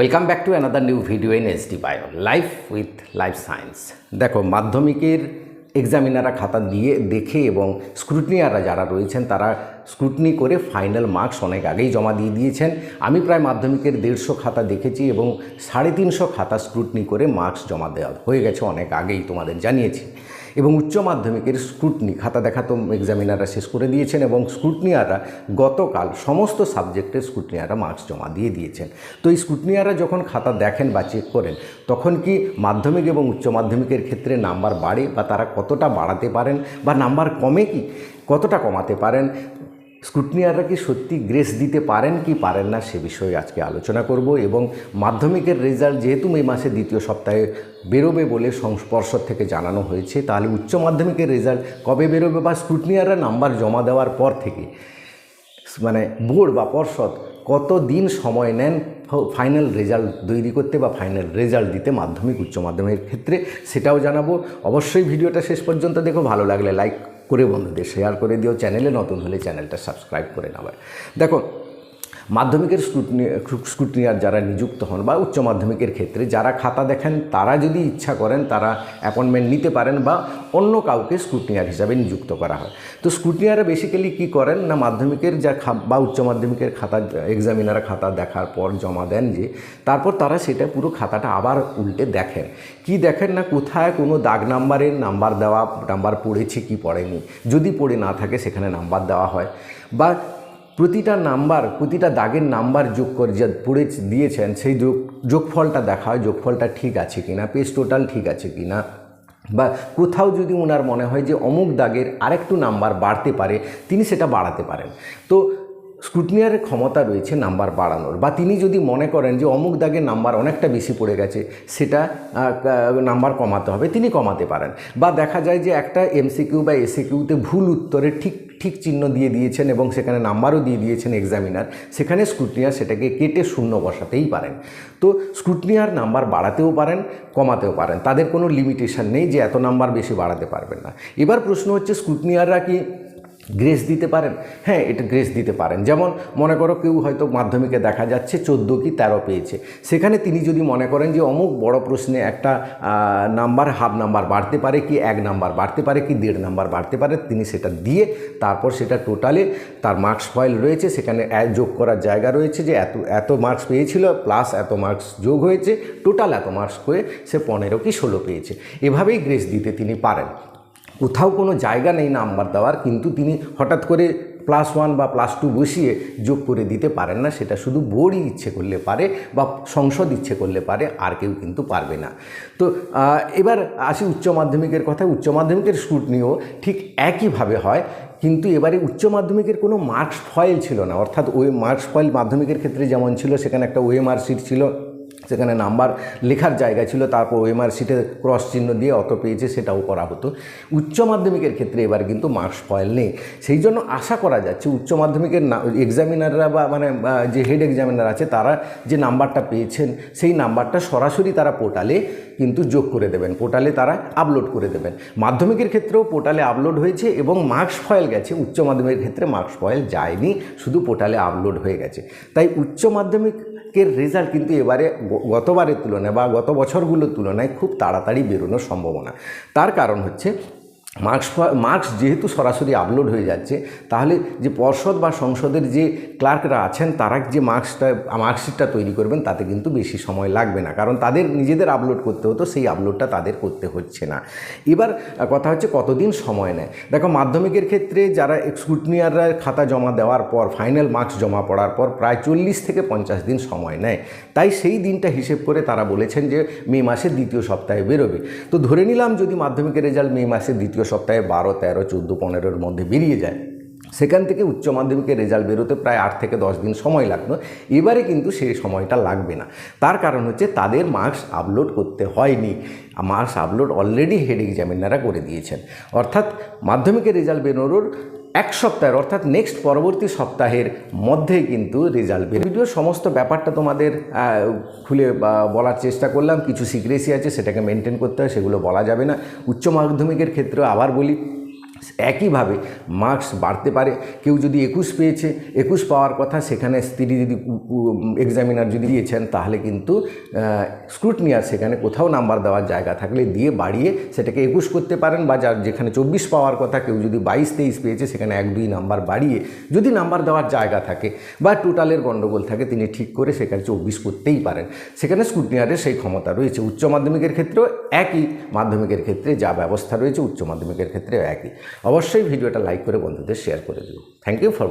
Welcome back to another new video in SD bio life with life science দেখো, মাধ্যমিকের এক্সামিনাররা খাতা দিয়ে দেখে এবং স্ক্রুটনিয়াররা যারা রয়েছেন, তারা স্ক্রুটনি করে ফাইনাল মার্কস অনেক আগেই জমা দিয়ে দিয়েছেন। আমি প্রায় মাধ্যমিকের দেড়শো খাতা দেখেছি এবং সাড়ে তিনশো খাতা স্ক্রুটনি করে মার্কস জমা দেওয়া হয়ে গেছে অনেক আগেই তোমাদের জানিয়েছি। এবং উচ্চ মাধ্যমিকের স্ক্রুটনি খাতা দেখা তো এক্সামিনাররা শেষ করে দিয়েছেন এবং স্ক্রুটনিয়াররা গতকাল সমস্ত সাবজেক্টের স্ক্রুটনিয়াররা মার্কস জমা দিয়ে দিয়েছেন। তো এই স্ক্রুটনিয়াররা যখন খাতা দেখেন বা চেক করেন, তখন কি মাধ্যমিক এবং উচ্চ মাধ্যমিকের ক্ষেত্রে নাম্বার বাড়ে বা তারা কতটা বাড়াতে পারেন বা নাম্বার কমে কি? কতটা কমাতে পারেন? স্ক্রুটনিয়াররা কি সত্যি গ্রেস দিতে পারেন কি পারেন না সে বিষয়ে আজকে আলোচনা করব এবং মাধ্যমিকের রেজাল্ট যেহেতু মে মাসে দ্বিতীয় সপ্তাহে বেরোবে বলে সংস্পর্শ থেকে জানানো হয়েছে, তাহলে উচ্চ মাধ্যমিকের রেজাল্ট কবে বেরোবে বা স্ক্রুটনিয়াররা নাম্বার জমা দেওয়ার পর থেকে? মানে বোর্ড বা পর্ষদ কত দিন সময় নেন ফাইনাল রেজাল্ট তৈরি করতে বা ফাইনাল রেজাল্ট দিতে মাধ্যমিক, উচ্চ মাধ্যমিকের ক্ষেত্রে সেটাও জানাব। অবশ্যই ভিডিওটা শেষ পর্যন্ত দেখো, ভালো লাগলে লাইক করে বন্ধুদের শেয়ার করে দিও। চ্যানেলে নতুন হলে চ্যানেলটা সাবস্ক্রাইব করে নেওয়ার দেখো মাধ্যমিকের স্ক্রুটনি স্ক্রুটনিয়ার যারা নিযুক্ত হন বা উচ্চ মাধ্যমিকের ক্ষেত্রে যারা খাতা দেখেন, তারা যদি ইচ্ছা করেন, তারা অ্যাপয়েন্টমেন্ট নিতে পারেন বা অন্য কাউকে স্ক্রুটনিয়ার হিসাবে নিযুক্ত করা হয়। তো স্ক্রুটনিয়াররা বেসিক্যালি কী করেন না, মাধ্যমিকের যা বা উচ্চ মাধ্যমিকের খাতা এক্সামিনাররা খাতা দেখার পর জমা দেন যে, তারপর তারা সেটা পুরো খাতাটা আবার উল্টে দেখেন। কি দেখেন না, কোথায় কোনো দাগ নাম্বারের নাম্বার দেওয়া নাম্বার পড়েছে কি পড়েনি? যদি পড়ে না থাকে, সেখানে নাম্বার দেওয়া হয়। বা প্রতিটা নাম্বার, প্রতিটা দাগের নাম্বার যোগ করে যা পড়ে দিয়েছেন, সেই যোগ, যোগফলটা দেখা হয়, যোগফলটা ঠিক আছে কি না পেজ টোটাল ঠিক আছে কি না বা কোথাও যদি ওনার মনে হয় যে অমুক দাগের আরেকটু নাম্বার বাড়তে পারে, তিনি সেটা বাড়াতে পারেন। তো স্ক্রুটনিয়ারের ক্ষমতা রয়েছে নাম্বার বাড়ানোর। বা তিনি যদি মনে করেন যে অমুক দাগের নাম্বার অনেকটা বেশি পড়ে গেছে, সেটা নাম্বার কমাতে হবে, তিনি কমাতে পারেন। বা দেখা যায় যে একটা এমসিকিউ বা এসিকিউতে ভুল উত্তরে ঠিক ঠিক চিহ্ন দিয়ে দিয়েছেন এবং সেখানে নাম্বারও দিয়ে দিয়েছেন এক্সামিনার সেখানে স্ক্রুটনিয়ার সেটাকে কেটে শূন্য বসাতেই পারেন। তো স্ক্রুটনিয়ার নাম্বার বাড়াতেও পারেন, কমাতেও পারেন। তাদের কোনো লিমিটেশন নেই যে এত নাম্বার বেশি বাড়াতে পারবেন না। এবার প্রশ্ন হচ্ছে স্ক্রুটনিয়াররা কি গ্রেস দিতে পারেন? হ্যাঁ এটা গ্রেস দিতে পারেন। যেমন মনে করো কেউ হয়তো মাধ্যমিকে দেখা যাচ্ছে, চোদ্দ কি তেরো পেয়েছে। সেখানে তিনি যদি মনে করেন যে অমুক বড় প্রশ্নে একটা নাম্বার, হাফ নাম্বার বাড়তে পারে কি, এক নাম্বার বাড়তে পারে কি, দেড় নাম্বার বাড়তে পারে, তিনি সেটা দিয়ে তারপর সেটা টোটালে তার মার্কস ফয়েল রয়েছে। সেখানে যোগ করার জায়গা রয়েছে যে এত এত মার্কস পেয়েছিল প্লাস এত মার্কস যোগ হয়েছে টোটাল এত মার্কস করে সে পনেরো কি ষোলো পেয়েছে। এভাবেই গ্রেস দিতে তিনি পারেন। কোথাও কোনো জায়গা নেই নাম্বার দেওয়ার, কিন্তু তিনি হঠাৎ করে প্লাস ওয়ান বা প্লাস টু বসিয়ে যোগ করে দিতে পারেন না। সেটা শুধু বোর্ডই ইচ্ছে করলে পারে বা সংসদ ইচ্ছে করলে পারে, আর কেউ কিন্তু পারবে না। তো এবার আসি উচ্চ মাধ্যমিকের কথা উচ্চ মাধ্যমিকের স্ক্রুটনিও ঠিক একইভাবে হয়, কিন্তু এবারে উচ্চ মাধ্যমিকের কোনো মার্কস ফয়েল ছিল না। অর্থাৎ ওই মার্কস ফয়েল মাধ্যমিকের ক্ষেত্রে যেমন ছিল, সেখানে একটা ওএমআর শিট ছিল। সেখানে নাম্বার লেখার জায়গা ছিল, তারপর ওএমআর শিটে ক্রস চিহ্ন দিয়ে অত পেয়েছে, সেটাও করা হতো। উচ্চ মাধ্যমিকের ক্ষেত্রে এবার কিন্তু মার্কস ফয়েল নেই। সেই জন্য আশা করা যাচ্ছে, উচ্চ মাধ্যমিকের এক্সামিনাররা বা মানে যে হেড এক্সামিনার আছে, তারা যে নাম্বারটা পেয়েছেন, সেই নাম্বারটা সরাসরি তারা পোর্টালে কিন্তু যোগ করে দেবেন। পোর্টালে তারা আপলোড করে দেবেন। মাধ্যমিকের ক্ষেত্রেও পোর্টালে আপলোড হয়েছে এবং মার্কস ফয়েল গেছে। উচ্চ মাধ্যমিকের ক্ষেত্রে মার্কস ফয়েল যায়নি, শুধু পোর্টালে আপলোড হয়ে গেছে। তাই উচ্চ মাধ্যমিকের রেজাল্ট কিন্তু এবারে গতবারের তুলনায় বা গত বছরগুলোর তুলনায় খুব তাড়াতাড়ি বেরোনোর সম্ভাবনা। তার কারণ হচ্ছে মার্কস মার্কস যেহেতু সরাসরি আপলোড হয়ে যাচ্ছে, তাহলে যে পর্ষদ বা সংসদের যে ক্লার্করা আছেন, তারা যে মার্কসটা, মার্কশিটটা তৈরি করবেন, তাতে কিন্তু বেশি সময় লাগবে না। কারণ তাদের নিজেদের আপলোড করতে হতো, সেই আপলোডটা তাদের করতে হচ্ছে না। এবার কথা হচ্ছে কতদিন সময় নেয়? দেখো, মাধ্যমিকের ক্ষেত্রে যারা স্ক্রুটনিয়াররা খাতা জমা দেওয়ার পর ফাইনাল মার্কস জমা পড়ার পর, প্রায় চল্লিশ থেকে পঞ্চাশ দিন সময় নেয়। তাই সেই দিনটা হিসেব করে তারা বলেছেন যে মে মাসের দ্বিতীয় সপ্তাহে বেরোবে। তো ধরে নিলাম যদি মাধ্যমিকের রেজাল্ট মে মাসের দ্বিতীয় সপ্তাহে বারো, তেরো, চোদ্দ, পনেরোর মধ্যে বেরিয়ে যায়। সেখান থেকে উচ্চ মাধ্যমিকের রেজাল্ট বেরোতে প্রায় আট থেকে দশ দিন সময় লাগতো। এবারে কিন্তু সেই সময়টা লাগবে না। তার কারণ হচ্ছে তাদের মার্কস আপলোড করতে হয়নি। মার্কস আপলোড অলরেডি হেড এক্সামিনাররা করে দিয়েছেন। অর্থাৎ মাধ্যমিকের রেজাল্ট বেরোনোর এক সপ্তাহের, অর্থাৎ নেক্সট পরবর্তী সপ্তাহের মধ্যেই কিন্তু রেজাল্ট বের ভিডিও সমস্ত ব্যাপারটা তোমাদের খুলে বলার চেষ্টা করলাম, কিছু সিক্রেসি আছে, সেটাকে মেনটেন করতে হয়, সেগুলো বলা যাবে না। উচ্চ মাধ্যমিকের ক্ষেত্রে আবার বলি একইভাবে মার্কস বাড়তে পারে। কেউ যদি একুশ পেয়েছে, একুশ পাওয়ার কথা সেখানে স্ত্রী যদি এক্সামিনার যদি দিয়েছেন, তাহলে কিন্তু স্ক্রুটনিয়ার সেখানে কোথাও নাম্বার দেওয়ার জায়গা থাকলে দিয়ে বাড়িয়ে সেটাকে একুশ করতে পারেন বা যার যেখানে চব্বিশ পাওয়ার কথা কেউ যদি বাইশ, তেইশ পেয়েছে, সেখানে এক, দুই নাম্বার বাড়িয়ে যদি নাম্বার দেওয়ার জায়গা থাকে বা টোটালের গণ্ডগোল থাকে, তিনি ঠিক করে সেখানে চব্বিশ করতেই পারেন। সেখানে স্ক্রুটনিয়ারের সেই ক্ষমতা রয়েছে। উচ্চ মাধ্যমিকের ক্ষেত্রেও একই। মাধ্যমিকের ক্ষেত্রে যা ব্যবস্থা রয়েছে, উচ্চ মাধ্যমিকের ক্ষেত্রেও একই। অবশ্যই ভিডিওটা লাইক করে বন্ধুদের শেয়ার করে দিও। Thank you for